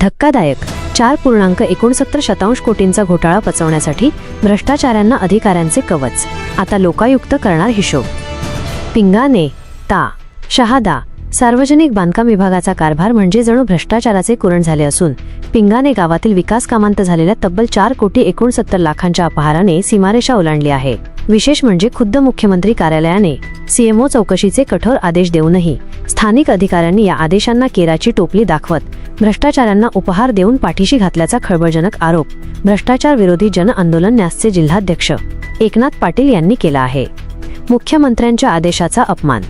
धक्कादायक. चार पूर्णांक एकोणसत्तर शतांश कोटींचा घोटाळा पचवण्यासाठी भ्रष्टाचाऱ्यांना अधिकाऱ्यांचे कवच. आता लोकायुक्त करणार हिशोब. पिंगाने ता शहादा सार्वजनिक बांधकाम विभागाचा कारभार म्हणजे जणू भ्रष्टाचाराचे कुरण झाले असून पिंगाने गावातील विकास कामांत झालेल्या तब्बल चार कोटी एकोणसत्तर लाखांच्या अपहाराने सीमारेषा ओलांडली आहे. विशेष म्हणजे खुद्द मुख्यमंत्री कार्यालयाने सीएमओ चौकशीचे कठोर आदेश देऊनही स्थानिक अधिकाऱ्यांनी या आदेशांना केराची टोपली दाखवत भ्रष्टाचारांना उपहार देऊन पाठीशी घातल्याचा खळबळजनक आरोप भ्रष्टाचार विरोधी जन आंदोलन न्यासचे जिल्हाध्यक्ष एकनाथ पाटील यांनी केला आहे. मुख्यमंत्र्यांच्या आदेशाचा अपमान.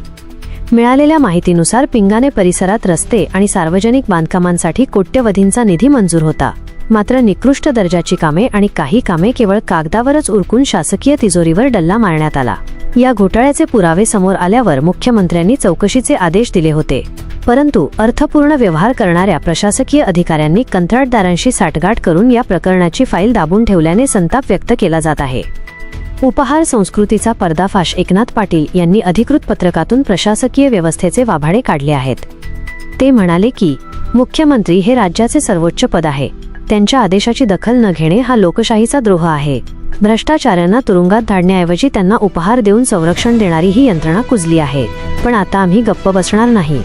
मिळालेल्या माहितीनुसार पिंगाने परिसरात रस्ते आणि सार्वजनिक बांधकामांसाठी कोट्यवधींचा निधी मंजूर होता. मात्र निकृष्ट दर्जाची कामे आणि काही कामे केवळ कागदावरच उरकून शासकीय तिजोरीवर डल्ला मारण्यात आला. या घोटाळ्याचे पुरावे समोर आल्यावर मुख्यमंत्र्यांनी चौकशीचे आदेश दिले होते. परंतु अर्थपूर्ण व्यवहार करणाऱ्या प्रशासकीय अधिकाऱ्यांनी कंत्राटदारांशी साठगाठ करून या प्रकरणाची फाईल दाबून ठेवल्याने संताप व्यक्त केला जात आहे. उपहार संस्कृतीचा पर्दाफाश एकनाथ पाटील यांनी अधिकृत पत्रकातून प्रशासकीय व्यवस्थेचे वाभाडे काढले आहेत. ते म्हणाले की मुख्यमंत्री हे राज्याचे सर्वोच्च पद आहे. त्यांच्या आदेशाची दखल न घेणे हा लोकशाहीचा द्रोह आहे. भ्रष्टाचाऱ्यांना तुरुंगात धाडण्याऐवजी त्यांना उपहार देऊन संरक्षण देणारी ही यंत्रणा कुजली आहे. पण आता आम्ही गप्प बसणार नाही.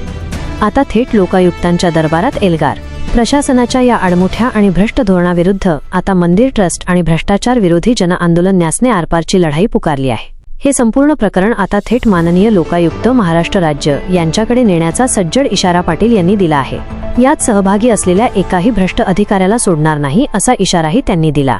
आता थेट लोकायुक्तांच्या दरबारात एल्गार. प्रशासनाच्या या आडमुठ्या आणि भ्रष्ट धोरणाविरुद्ध आता मंदिर ट्रस्ट आणि भ्रष्टाचार विरोधी जन आंदोलन न्यासने आरपारची लढाई पुकारली आहे. हे संपूर्ण प्रकरण आता थेट माननीय लोकायुक्त महाराष्ट्र राज्य यांच्याकडे नेण्याचा सज्जड इशारा पाटील यांनी दिला आहे. यात सहभागी असलेल्या एकाही भ्रष्ट अधिकाऱ्याला सोडणार नाही असा इशाराही त्यांनी दिला.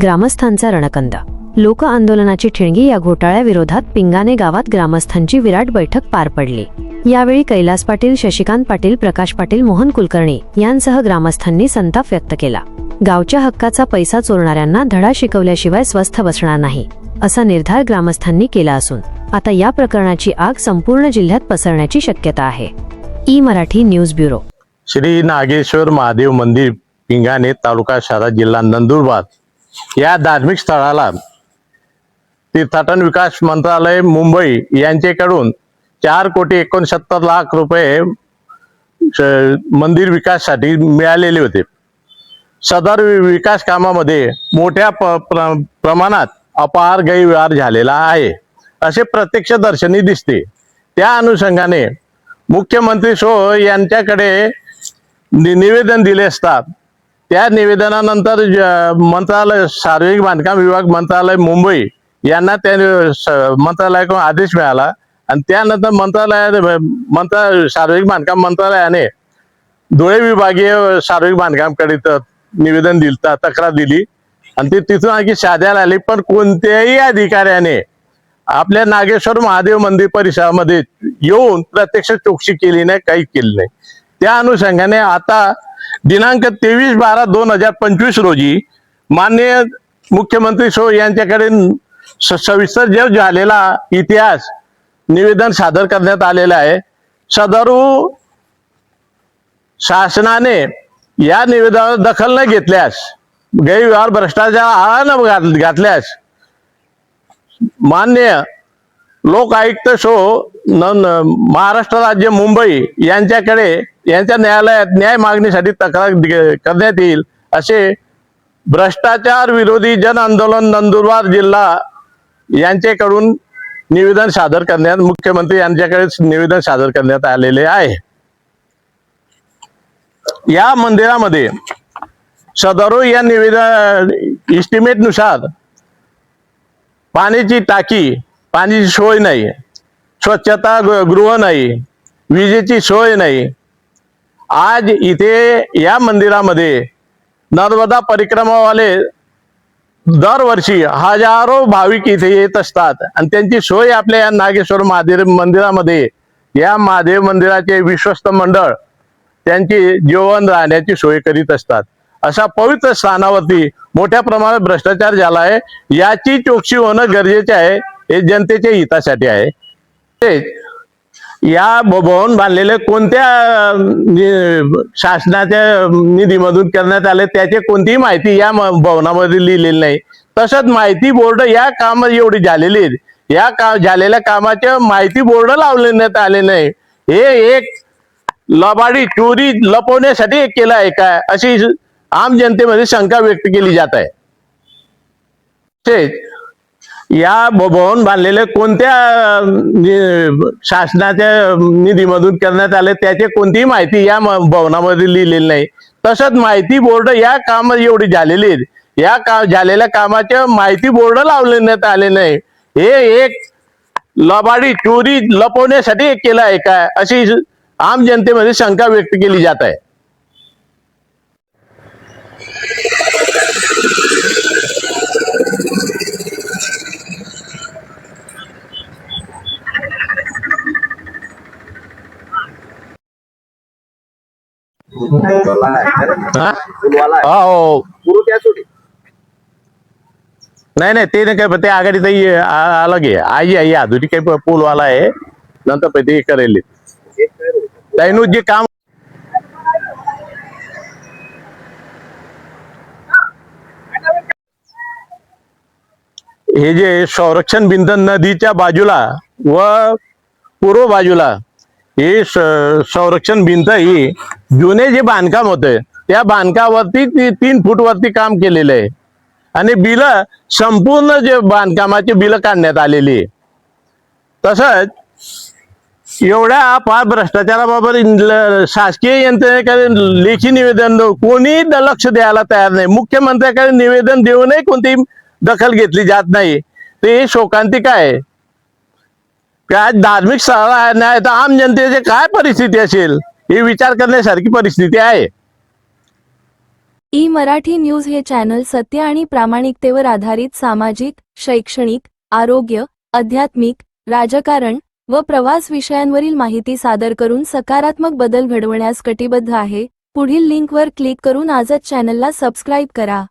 ग्रामस्थांचा रणकंद. लोक आंदोलनाची ठिणगी या घोटाळ्याविरोधात पिंगाने गावात ग्रामस्थांची विराट बैठक पार पडली. यावेळी कैलास पाटील शशिकांत पाटील प्रकाश पाटील मोहन कुलकर्णी यांसह ग्रामस्थांनी संताप व्यक्त केला. गावच्या हक्काचा पैसा चोरणाऱ्यांना धडा शिकवल्याशिवाय स्वस्थ बसणार नाही असा निर्धार ग्रामस्थांनी केला असून आता या प्रकरणाची आग संपूर्ण जिल्ह्यात पसरण्याची शक्यता आहे. E Marathi news bureau. Shri Nageshwar Mahadev मंदिर पिंगाणे तालुका शहरा जिल्हा नंदुरबार. या धार्मिक स्थळाला तीर्थाटन विकास मंत्रालय मुंबई यांच्याकडून चार कोटी एकोणसत्तर लाख रुपये मंदिर विकाससाठी मिळालेले होते. सदर विकास कामामध्ये मोठ्या प- प्र- प्रमाणात अपार गैरव्यवहार झालेला आहे असे प्रत्यक्ष दर्शनी दिसते. त्या अनुषंगाने मुख्यमंत्री शो यांच्याकडे निवेदन दिले असतात त्या निवेदनानंतर ज- मंत्रालय सार्वजनिक बांधकाम विभाग मंत्रालय मुंबई यांना त्या मंत्रालयाकडून आदेश मिळाला. आणि त्यानंतर मंत्रालयाने मंत्रा सार्वजनिक बांधकाम मंत्रालयाने धुळे विभागीय सार्वजनिक बांधकामकडे निवेदन दिलं तक्रार दिली. आणि ते तिथून आणखी साध्याला आली. पण कोणत्याही अधिकाऱ्याने आपल्या नागेश्वर महादेव मंदिर परिसरामध्ये येऊन प्रत्यक्ष चौकशी केली नाही काही केली नाही. त्या अनुषंगाने आता दिनांक तेवीस बारा दोन हजार पंचवीस रोजी माननीय मुख्यमंत्री शो यांच्याकडे स- सविस्तर जे झालेला इतिहास निवेदन सादर करण्यात आलेला आहे. सदरू शासनाने या निवेदनावर दखल न घेतल्यास गैरव्यवहार भ्रष्टाचार आळा न घातल्यास मान्य लोक आयुक्त शो महाराष्ट्र राज्य मुंबई यांच्याकडे यांच्या न्यायालयात न्याय मागणीसाठी तक्रार करण्यात येईल असे भ्रष्टाचार विरोधी जन आंदोलन नंदुरबार जिल्हा यांच्याकडून निवेदन सादर करण्यात मुख्यमंत्री यांच्याकडे निवेदन सादर करण्यात आलेले आहे. या मंदिरामध्ये सदरो या निवेदन इस्टिमेटनुसार पाण्याची टाकी पाण्याची सोय नाही. स्वच्छता गृह नाही विजेची सोय नाही. आज इथे या मंदिरामध्ये नर्मदा परिक्रमावाले दरवर्षी हजारो भाविक इथे येत असतात. आणि त्यांची सोय आपल्या या नागेश्वर महादेव मंदिरामध्ये या महादेव मंदिराचे विश्वस्त मंडळ त्यांची जेवण राहण्याची सोय करीत असतात. अशा पवित्र स्थानावरती मोठ्या प्रमाणात भ्रष्टाचार झाला आहे याची चौकशी होणं गरजेचे आहे. हे जनतेच्या हितासाठी आहे. या भवन बांधलेले कोणत्या शासनाच्या निधीमधून करण्यात आले त्याची कोणतीही माहिती या भवनामध्ये लिहिलेली नाही. तसंच माहिती बोर्ड या काम एवढी झालेली आहेत. या का झालेल्या कामाच्या माहिती बोर्ड लावण्यात आले नाही. हे एक लबाडी चोरी लपवण्यासाठी एक केलं आहे काय अशी आम जनतेमध्ये शंका व्यक्त केली जात आहे. तेच या भ- भवन बांधलेले कोणत्या शासनाच्या निधीमधून करण्यात आले त्याची कोणतीही माहिती या भवनामध्ये लिहिलेली नाही. तसंच माहिती बोर्ड या काम एवढी झालेली आहेत. या का झालेल्या कामाच्या माहिती बोर्ड लावण्यात आले नाही. हे एक लबाडी चोरी लपवण्यासाठी एक केलं आहे काय अशी आम जनतेमध्ये शंका व्यक्त केली जात आहे. हा? हो नाही नाही ते नाही काय ते आघाडी ताई आ- अलग आहे. आई आई अधुरी काही पूलवाला आहे. नंतर पण ते करेल. त्यानं जे काम हे जे संरक्षण भिंत नदीच्या बाजूला व पूर्व बाजूला हे संरक्षण भिंत ही जुने जे बांधकाम होते त्या बांधकामावरती ती तीन फूट वरती काम केलेलं आहे. आणि बिल संपूर्ण जे बांधकामाची बिल काढण्यात आलेली आहे. तसंच एवढ्या फार भ्रष्टाचाराबाबत शासकीय यंत्रणेकडे लेखी निवेदन कोणी लक्ष द्यायला तयार नाही. मुख्यमंत्र्याकडे निवेदन देऊनही कोणतीही दखल घेतली जात नाही. ते शोकांतिका आहे. काय धार्मिक स्थळ नाही तर आम जनतेची काय परिस्थिती असेल? हे विचार करण्यासारखी परिस्थिती आहे. ई मराठी न्यूज हे चॅनल सत्य आणि प्रामाणिकतेवर आधारित सामाजिक शैक्षणिक आरोग्य आध्यात्मिक राजकारण व प्रवास विषयांवरील माहिती सादर करून सकारात्मक बदल घडवण्यास कटिबद्ध आहे. पुढील लिंकवर क्लिक करून आजच चॅनलला सबस्क्राईब करा.